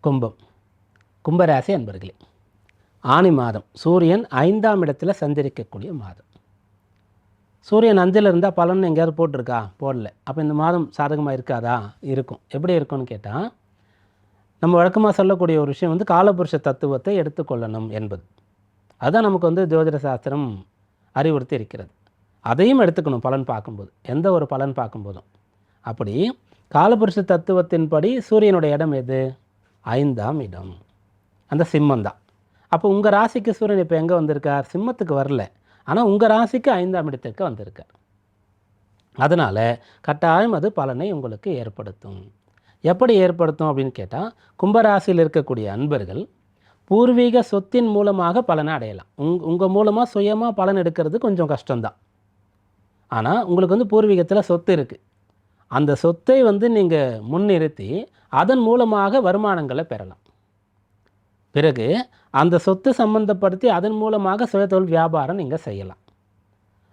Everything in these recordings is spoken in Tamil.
கும்பம். கும்பராசி அன்பர்களே ஆனி மாதம் சூரியன் ஐந்தாம் இடத்துல சந்திரிக்கக்கூடிய மாதம். சூரியன் அஞ்சில் இருந்தால் பலன் எங்கேயாவது போட்டிருக்கா? போடல. அப்போ இந்த மாதம் சாதகமாக இருக்காதா? இருக்கும். எப்படி இருக்கும்னு கேட்டால் நம்ம வழக்கமாக சொல்லக்கூடிய ஒரு விஷயம் வந்து காலபுருஷ தத்துவத்தை எடுத்துக்கொள்ளணும் என்பது. அதுதான் நமக்கு வந்து ஜோதிட சாஸ்திரம் அறிவுறுத்தி இருக்கிறது. அதையும் எடுத்துக்கணும் பலன் பார்க்கும்போது. எந்த ஒரு பலன் பார்க்கும்போதும். அப்படி காலபுருஷ தத்துவத்தின்படி சூரியனுடைய இடம் எது? ஐந்தாம் இடம். அந்த சிம்மம் தான். அப்போ உங்கள் ராசிக்கு சூரியன் இப்போ எங்கே வந்திருக்கார்? சிம்மத்துக்கு வரல. ஆனால் உங்கள் ராசிக்கு ஐந்தாம் இடத்திற்கு வந்திருக்கார். அதனால் கட்டாயம் அது பலனை உங்களுக்கு ஏற்படுத்தும். எப்படி ஏற்படுத்தும் அப்படின்னு கேட்டால் கும்பராசியில் இருக்கக்கூடிய அன்பர்கள் பூர்வீக சொத்தின் மூலமாக பலனை அடையலாம். உங் உங்கள் மூலமாக சுயமாக பலன் எடுக்கிறது கொஞ்சம் கஷ்டம்தான். ஆனால் உங்களுக்கு வந்து பூர்வீகத்தில் சொத்து இருக்குது அந்த சொத்தை வந்து நீங்கள் முன்னிறுத்தி அதன் மூலமாக வருமானங்களை பெறலாம். பிறகு அந்த சொத்து சம்மந்தப்படுத்தி அதன் மூலமாக சுயதொழில் வியாபாரம் நீங்கள் செய்யலாம்.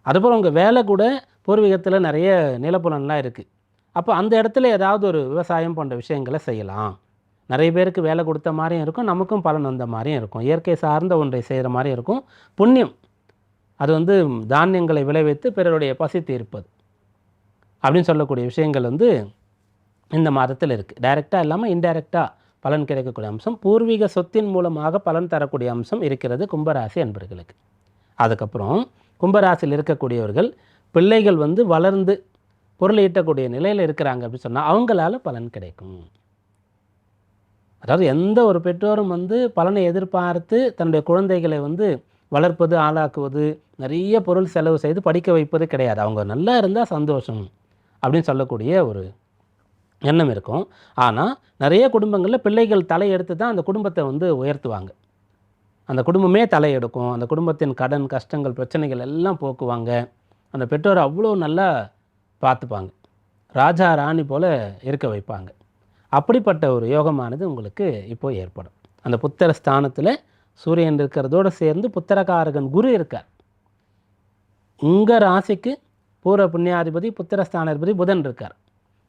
அதுபோல் உங்கள் வேலை கூட பூர்வீகத்தில் நிறைய நிலப்புலன்லாம் இருக்குது அப்போ அந்த இடத்துல ஏதாவது ஒரு விவசாயம் போன்ற விஷயங்களை செய்யலாம். நிறைய பேருக்கு வேலை கொடுத்த மாதிரியும் இருக்கும் நமக்கும் பலன் வந்த மாதிரியும் இருக்கும். இயற்கை சார்ந்த ஒன்றை செய்கிற மாதிரியும் இருக்கும். புண்ணியம் அது வந்து தானியங்களை விளைவித்து பிறருடைய பசி தீர்ப்பது. அப்படின்னு சொல்லக்கூடிய விஷயங்கள் வந்து இந்த மாதத்தில் இருக்குது டைரெக்டாக இல்லாமல் இன்டைரக்டாக பலன் கிடைக்கக்கூடிய அம்சம் பூர்வீக சொத்தின் மூலமாக பலன் தரக்கூடிய அம்சம் இருக்கிறது கும்பராசி அன்பர்களுக்கு. அதுக்கப்புறம் கும்பராசியில் இருக்கக்கூடியவர்கள் பிள்ளைகள் வந்து வளர்ந்து பொருள் ஈட்டக்கூடிய நிலையில் இருக்கிறாங்க அப்படின்னு சொன்னால் அவங்களால பலன் கிடைக்கும். அதாவது எந்த ஒரு பெற்றோரும் வந்து பலனை எதிர்பார்த்து தன்னுடைய குழந்தைகளை வந்து வளர்ப்பது ஆளாக்குவது நிறைய பொருள் செலவு செய்து படிக்க வைப்பது கிடையாது. அவங்க நல்லா இருந்தால் சந்தோஷம். அப்படின்னு சொல்லக்கூடிய ஒரு எண்ணம் இருக்கும். ஆனால் நிறைய குடும்பங்களில் பிள்ளைகள் தலையெடுத்து தான் அந்த குடும்பத்தை வந்து உயர்த்துவாங்க. அந்த குடும்பமே தலையெடுக்கும். அந்த குடும்பத்தின் கடன் கஷ்டங்கள் பிரச்சனைகள் எல்லாம் போக்குவாங்க. அந்த பெற்றோர் அவ்வளோ நல்லா பார்த்துப்பாங்க. ராஜா ராணி போல் இருக்க வைப்பாங்க. அப்படிப்பட்ட ஒரு யோகமானது உங்களுக்கு இப்போ ஏற்படும். அந்த புத்தர ஸ்தானத்தில் சூரியன் இருக்கிறதோடு சேர்ந்து புத்திரகாரகன் குரு இருக்கார். உங்கள் ராசிக்கு பூர்வ புண்ணியாதிபதி புத்திரஸ்தானாதிபதி புதன் இருக்கார்.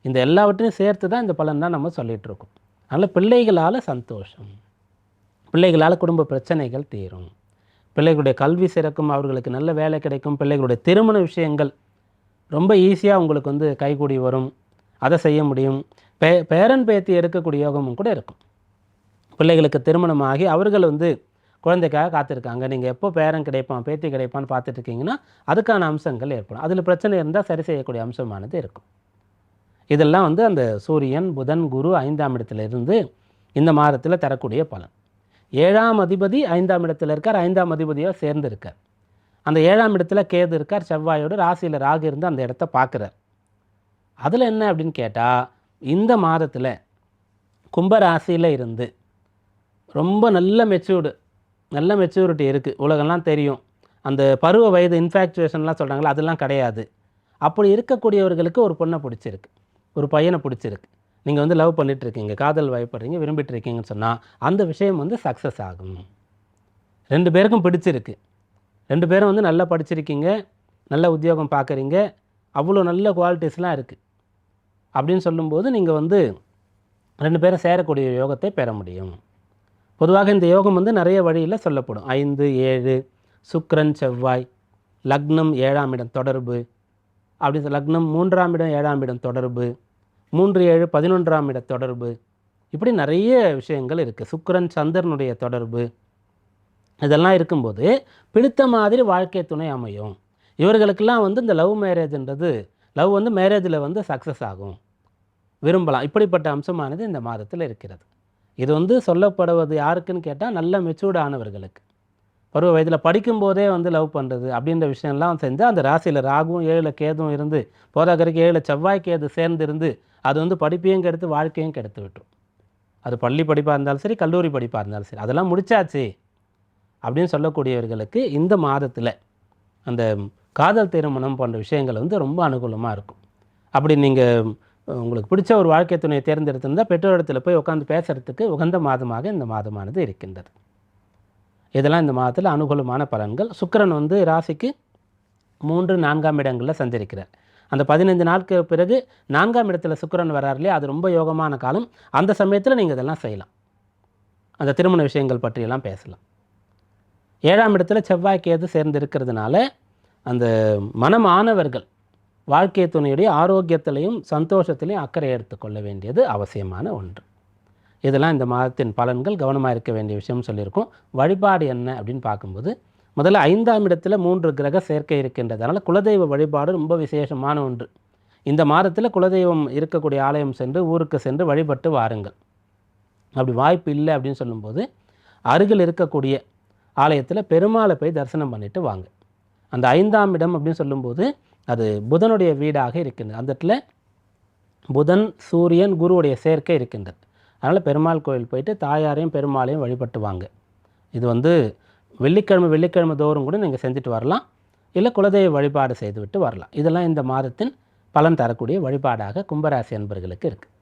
இந்த எல்லாவற்றையும் சேர்த்து தான் இந்த பலன் தான் நம்ம சொல்லிகிட்டு இருக்கோம் அதனால் பிள்ளைகளால் சந்தோஷம். பிள்ளைகளால் குடும்ப பிரச்சனைகள் தீரும். பிள்ளைகளுடைய கல்வி சிறக்கும் அவர்களுக்கு நல்ல வேலை கிடைக்கும் பிள்ளைகளுடைய திருமண விஷயங்கள் ரொம்ப ஈஸியாக உங்களுக்கு வந்து கைகூடி வரும். அதை செய்ய முடியும். பே பேரன் பேத்தி எடுக்கக்கூடிய யோகமும் கூட இருக்கும். பிள்ளைகளுக்கு திருமணமாகி அவர்கள் வந்து குழந்தைக்காக காத்திருக்காங்க. நீங்கள் எப்போ பேரன் கிடைப்பான் பேத்தி கிடைப்பான்னு பார்த்துட்டு இருக்கீங்கன்னா அதுக்கான அம்சங்கள் ஏற்படும். அதில் பிரச்சனை இருந்தால் சரி செய்யக்கூடிய அம்சமானது இருக்கும். இதெல்லாம் வந்து அந்த சூரியன் புதன் குரு ஐந்தாம் இடத்துல இருந்து இந்த மாதத்தில் தரக்கூடிய பலன். ஏழாம் அதிபதி ஐந்தாம் இடத்துல இருக்கார். ஐந்தாம் அதிபதியாக சேர்ந்து இருக்கார் அந்த ஏழாம் இடத்துல கேது இருக்கார். செவ்வாயோடு ராசியில் ராகு இருந்து அந்த இடத்த பார்க்குறார். அதில் என்ன அப்படின்னு கேட்டால் இந்த மாதத்தில் கும்ப ராசியில் இருந்து ரொம்ப நல்ல மெச்சூர்டு நல்ல மெச்சூரிட்டி இருக்குது உலகம்லாம் தெரியும். அந்த பருவ வயது இன்ஃபேக்சுவேஷன்லாம் சொல்கிறாங்களா அதெல்லாம் கிடையாது. அப்படி இருக்கக்கூடியவர்களுக்கு ஒரு பொண்ணை பிடிச்சிருக்கு. ஒரு பையனை பிடிச்சிருக்கு. நீங்கள் வந்து லவ் பண்ணிகிட்ருக்கீங்க இருக்கீங்க காதல் வயப்படுறீங்க விரும்பிட்டு இருக்கீங்கன்னு சொன்னால் அந்த விஷயம் வந்து சக்ஸஸ் ஆகும். ரெண்டு பேருக்கும் பிடிச்சிருக்கு. ரெண்டு பேரும் வந்து நல்லா படிச்சிருக்கீங்க நல்ல உத்தியோகம் பார்க்குறீங்க அவ்வளோ நல்ல குவாலிட்டிஸ்லாம் இருக்குது அப்படின்னு சொல்லும்போது நீங்கள் வந்து ரெண்டு பேரும் சேரக்கூடிய யோகத்தை பெற முடியும். பொதுவாக இந்த யோகம் வந்து நிறைய வழியில் சொல்லப்படும். ஐந்து ஏழு சுக்ரன் செவ்வாய் லக்னம் ஏழாம் இடம் தொடர்பு. அப்படி லக்னம் மூன்றாம் இடம் ஏழாம் இடம் தொடர்பு. மூன்று ஏழு பதினொன்றாம் இட தொடர்பு. இப்படி நிறைய விஷயங்கள் இருக்குது சுக்கரன் சந்திரனுடைய தொடர்பு. இதெல்லாம் இருக்கும்போது பிடித்த மாதிரி வாழ்க்கை துணை அமையும். இவர்களுக்கெல்லாம் வந்து இந்த லவ் மேரேஜ்ன்றது லவ் வந்து மேரேஜில் வந்து சக்ஸஸ் ஆகும். விரும்பலாம். இப்படிப்பட்ட அம்சமானது இந்த மாதத்தில் இருக்கிறது. இது வந்து சொல்லப்படுவது யாருக்குன்னு கேட்டால் நல்ல மெச்சூர்டு ஆனவர்களுக்கு. பருவ வயதில் படிக்கும்போதே வந்து லவ் பண்ணுறது அப்படின்ற விஷயம்லாம் செஞ்சால் அந்த ராசியில் ராகுவும் ஏழில் கேதும் இருந்து போதாக்கரைக்கு ஏழில் செவ்வாய் கேது சேர்ந்து இருந்து அது வந்து படிப்பையும் கெடுத்து வாழ்க்கையும் கெடுத்து விட்டுரும். அது பள்ளி படிப்பாக இருந்தாலும் சரி கல்லூரி படிப்பாக இருந்தாலும் சரி அதெல்லாம் முடிச்சாச்சு அப்படின்னு சொல்லக்கூடியவர்களுக்கு இந்த மாதத்தில் அந்த காதல் திருமணம் போன்ற விஷயங்கள் வந்து ரொம்ப அனுகூலமாக இருக்கும். அப்படி நீங்கள் உங்களுக்கு பிடிச்ச ஒரு வாழ்க்கை துணையை தேர்ந்தெடுத்திருந்தால் பெற்றோரிடத்தில் போய் உட்காந்து பேசுகிறதுக்கு உகந்த மாதமாக இந்த மாதமானது இருக்கின்றது. இதெல்லாம் இந்த மாதத்தில் அனுகூலமான பலன்கள். சுக்கரன் வந்து ராசிக்கு மூன்று நான்காம் இடங்களில் சந்திருக்கிறார் அந்த பதினைந்து நாட்களுக்கு பிறகு நான்காம் இடத்துல சுக்கரன் வரார் இல்லையா? அது ரொம்ப யோகமான காலம். அந்த சமயத்தில் நீங்கள் இதெல்லாம் செய்யலாம். அந்த திருமண விஷயங்கள் பற்றியெல்லாம் பேசலாம். ஏழாம் இடத்துல செவ்வாய் கேது சேர்ந்து இருக்கிறதுனால அந்த மனமானவர்கள் வாழ்க்கை துணையுடைய ஆரோக்கியத்திலையும் சந்தோஷத்திலையும் அக்கறை எடுத்துக்கொள்ள வேண்டியது அவசியமான ஒன்று. இதெல்லாம் இந்த மாதத்தின் பலன்கள் கவனமாக இருக்க வேண்டிய விஷயம் சொல்லியிருக்கோம். வழிபாடு என்ன அப்படின்னு பார்க்கும்போது முதல்ல ஐந்தாம் இடத்துல மூன்று கிரக சேர்க்கை இருக்கின்றதுனால குலதெய்வ வழிபாடு ரொம்ப விசேஷமான ஒன்று. இந்த மாதத்தில் குலதெய்வம் இருக்கக்கூடிய ஆலயம் சென்று ஊருக்கு சென்று வழிபட்டு வாருங்கள். அப்படி வாய்ப்பு இல்லை அப்படின்னு சொல்லும்போது அருகில் இருக்கக்கூடிய ஆலயத்தில் பெருமாளை போய் தரிசனம் பண்ணிவிட்டு வாங்க. அந்த ஐந்தாம் இடம் அப்படின்னு சொல்லும்போது அது புதனுடைய வீடாக இருக்கின்றது. அந்த இடத்துல புதன் சூரியன் குருவுடைய சேர்க்கை இருக்கின்றது. அதனால் பெருமாள் கோயில் போயிட்டு தாயாரையும் பெருமாளையும் வழிபட்டு வாங்க இது வந்து வெள்ளிக்கிழமை வெள்ளிக்கிழமை தோறும் கூட நீங்கள் செஞ்சுட்டு வரலாம். இல்லை குலதெய்வ வழிபாடு செய்துவிட்டு வரலாம். இதெல்லாம் இந்த மாதத்தின் பலன் தரக்கூடிய வழிபாடாக கும்பராசி அன்பர்களுக்கு இருக்குது